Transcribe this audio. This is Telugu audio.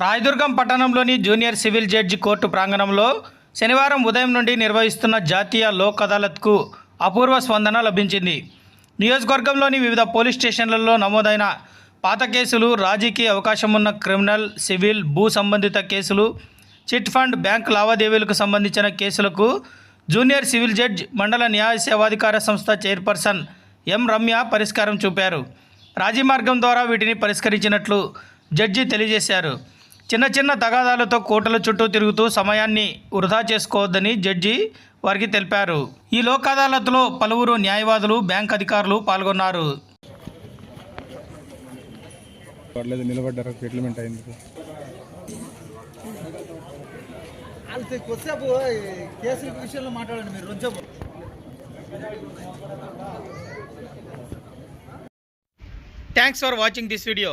రాయదుర్గం పట్టణంలోని జూనియర్ సివిల్ జడ్జి కోర్టు ప్రాంగణంలో శనివారం ఉదయం నుండి నిర్వహిస్తున్న జాతీయ లోక్ అదాలత్కు అపూర్వ స్పందన లభించింది. నియోజకవర్గంలోని వివిధ పోలీస్ స్టేషన్లలో నమోదైన పాత కేసులు రాజీకి అవకాశం ఉన్న క్రిమినల్ సివిల్ భూ సంబంధిత కేసులు చిట్ ఫండ్ బ్యాంక్ లావాదేవీలకు సంబంధించిన కేసులకు జూనియర్ సివిల్ జడ్జ్ మండల న్యాయ సేవాధికార సంస్థ చైర్పర్సన్ ఎం రమ్య పరిష్కారం చూపారు. రాజీ మార్గం ద్వారా వీటిని పరిష్కరించినట్లు జడ్జి తెలియజేశారు. చిన్న చిన్న తగాదాలతో కోర్టుల చుట్టూ తిరుగుతూ సమయాన్ని వృధా చేసుకోవద్దని జడ్జి వారికి తెలిపారు. ఈ లోక్ అదాలత్లో పలువురు న్యాయవాదులు బ్యాంక్ అధికారులు పాల్గొన్నారు. పర్లేదు నిలబడ్డారు. సెటిల్మెంట్ అయింది. వాళ్ళతో కొద్దిసేపు ఈ కేసుల విషయంలో మాట్లాడండి మీరు కొంచెం. Thanks for watching this video